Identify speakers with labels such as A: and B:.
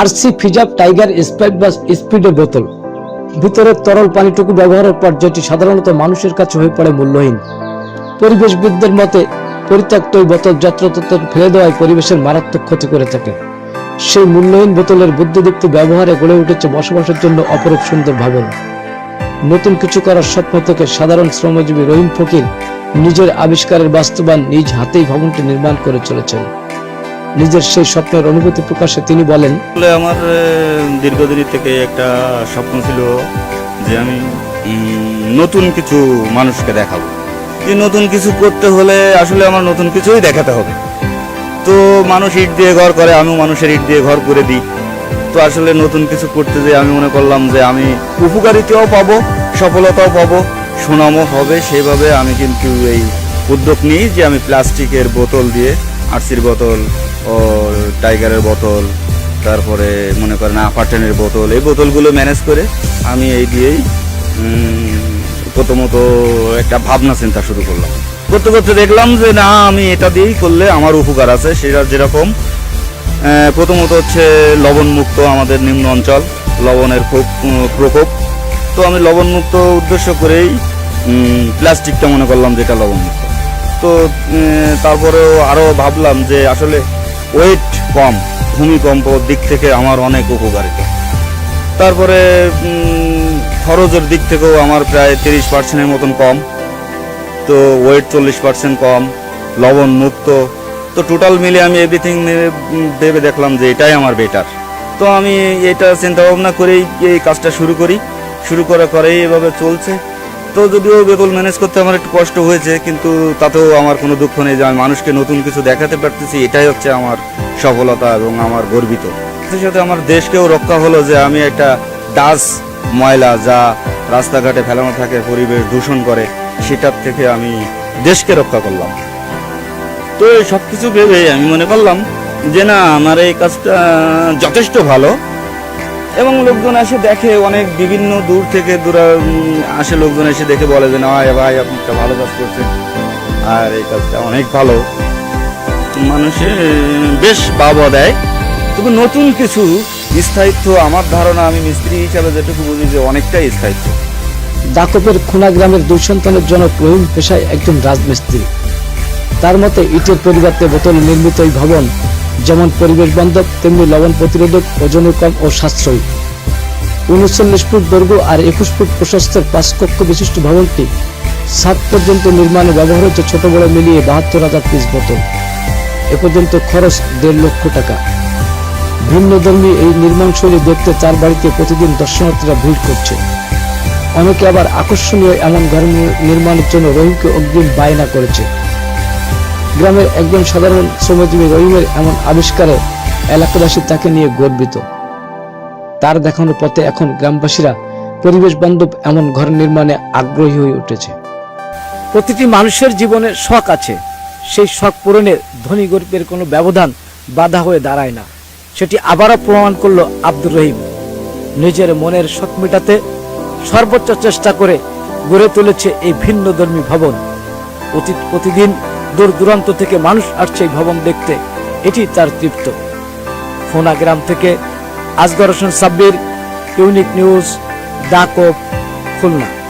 A: RC ফিজাব tiger Sprite বা স্পিডের বোতল। ভিতরের তরল পানিটুকু ব্যবহারের পর যেটি সাধারণত মানুষের কাছে হয়ে পড়ে মূল্যহীন। পরিবেশবিদদের মতে, পরিত্যক্ত ওই বোতল যত্রতত্র ফেলে দেওয়ায় পরিবেশের মারাত্মক ক্ষতি করে থাকে। সেই মূল্যহীন বোতলের বুদ্ধিদীপ্ত ব্যবহারে গড়ে উঠেছে বসবাসের জন্য অপরূপ সুন্দর ভবন। নতুন কিছু করার স্বপ্ন থেকে সাধারণ শ্রমজীবী রহিম ফকির নিজের আবিষ্কারের বাস্তবায়ন নিজ হাতেই ভবনটি নির্মাণ করে চলেছেন। নিজের সেই স্বপ্নের অনুভূতি প্রকাশে তিনি বলেন
B: আমার দীর্ঘদিন থেকে একটা স্বপ্ন ছিল যে আমি নতুন কিছু মানুষকে দেখাবো। যে নতুন কিছু করতে হলে আসলে আমার নতুন কিছুই দেখাতে হবে। তো মানুষ ইট দিয়ে ঘর করে, আমিও মানুষের ইট দিয়ে ঘর করে দিই। তো আসলে নতুন কিছু করতে যে আমি মনে করলাম যে আমি উপকারিতাও পাবো, সফলতাও পাবো, সুনামও হবে। সেভাবে আমি কিন্তু এই উদ্যোগ নিই যে আমি প্লাস্টিকের বোতল দিয়ে আরসির বোতল ও টাইগারের বোতল, তারপরে মনে করেন আপার্টেনের বোতল, এই বোতলগুলো ম্যানেজ করে আমি এই দিয়েই প্রথমত একটা ভাবনা চিন্তা শুরু করলাম। করতে করতে দেখলাম যে না, আমি এটা দিয়েই করলে আমার উপকার আছে, সেটা যেরকম প্রথমত হচ্ছে লবণমুক্ত আমাদের নিম্ন অঞ্চল, লবণের খুব প্রকোপ। তো আমি লবণমুক্ত উদ্দেশ্য করেই প্লাস্টিকটা মনে করলাম যেটা লবণমুক্ত। তো তারপরেও আরও ভাবলাম যে আসলে ওয়েট কম, ভূমিকম্প দিক থেকে আমার অনেক উপকারিতা তারপরে খরচের দিক থেকেও আমার প্রায় তিরিশ পার্সেন্টের মতন কম। তো ওয়েট চল্লিশ পার্সেন্ট কম, লবণ মুক্ত। তো টোটাল মিলে আমি এভরিথিং ভেবে দেখলাম যে এটাই আমার বেটার তো আমি এটা চিন্তা ভাবনা করেই এই কাজটা শুরু করি। শুরু করা করেই এভাবে চলছে। তো যদিও বেতন ম্যানেজ করতে আমার একটু কষ্ট হয়েছে, কিন্তু তাতেও আমার কোনো দুঃখ নেই যে আমি মানুষকে নতুন কিছু দেখাতে পারতেছি, এটাই হচ্ছে আমার সফলতা এবং আমার গর্বিত। সাথে সাথে আমার দেশকেও রক্ষা হলো যে আমি একটা ডাস ময়লা যা রাস্তাঘাটে ফেলানো থাকে, পরিবেশ দূষণ করে, সেটার থেকে আমি দেশকে রক্ষা করলাম। তো সব কিছু ভেবে আমি মনে করলাম যে না, আমার এই কাজটা যথেষ্ট ভালো। এবং লোকজন এসে দেখে, অনেক বিভিন্ন দূর থেকে দূর আসে লোকজন এসে দেখে বলে যে, না ভাই, আপনি একটা ভালো কাজ করছেন। আর এই কাজটা অনেক ভালো। মানুষে বেশ বাবা দেয়। তবে নতুন কিছু স্থায়িত্ব আমার ধারণা, আমি মিস্ত্রি হিসাবে যেটুকু বুঝি যে অনেকটাই স্থায়িত্ব।
A: দাকপের খুনা গ্রামের দুই সন্তানের জনক রহিম পেশায় একজন রাজমিস্ত্রি। তার মতে, ইটের পরিবর্তে বোতল নির্মিত এই ভবন যেমন পরিবেশ বান্ধব, তেমনি লবণ প্রতিরোধক ওজনে কম ও সাশ্রয়ী। উনচল্লিশ ফুট দৈর্ঘ্য আর একুশ ফুট প্রশস্তের পাঁচ কক্ষ বিশিষ্ট ভবনটি সাত পর্যন্ত নির্মাণে ব্যবহার হচ্ছে ছোট, বড়, মিলিয়ে বাহাত্তর হাজার পিস বোতল। এ পর্যন্ত খরচ দেড় লক্ষ টাকা। ভিন্ন ধর্মী এই নির্মাণ নির্মাণশৈলী দেখতে তার বাড়িতে প্রতিদিন দর্শনার্থীরা ভিড় করছে। অনেকে আবার আকর্ষণীয় এমন ঘর নির্মাণের জন্য রহিমকে অগ্রিম বায়না করেছে। গ্রামের একজন সাধারণ শ্রমজীবী রহিমের এমন আবিষ্কারে এলাকাবাসী তাকে নিয়ে গর্বিত। তার দেখানোর পথে এখন গ্রামবাসীরা পরিবেশ বান্ধব এমন ঘর নির্মাণে আগ্রহী হয়ে উঠেছে। প্রতিটি মানুষের জীবনে শখ আছে। সেই শখ পূরণে ধনী গরিবের কোনো ব্যবধান বাধা হয়ে দাঁড়ায় না। সেটি আবারও প্রমাণ করল আব্দুর রহিম। নিজের মনের শখ মেটাতে সর্বোচ্চ চেষ্টা করে গড়ে তুলেছে এই ভিন্ন ধর্মী ভবন। অতীত প্রতিদিন দূর দূরান্ত থেকে মানুষ আসছে এই ভবন দেখতে। এটি তার তৃপ্ত। ফোনা গ্রাম থেকে আজগর হোসেন সাব্বির, ইউনিক নিউজ ডাকব খুলনা।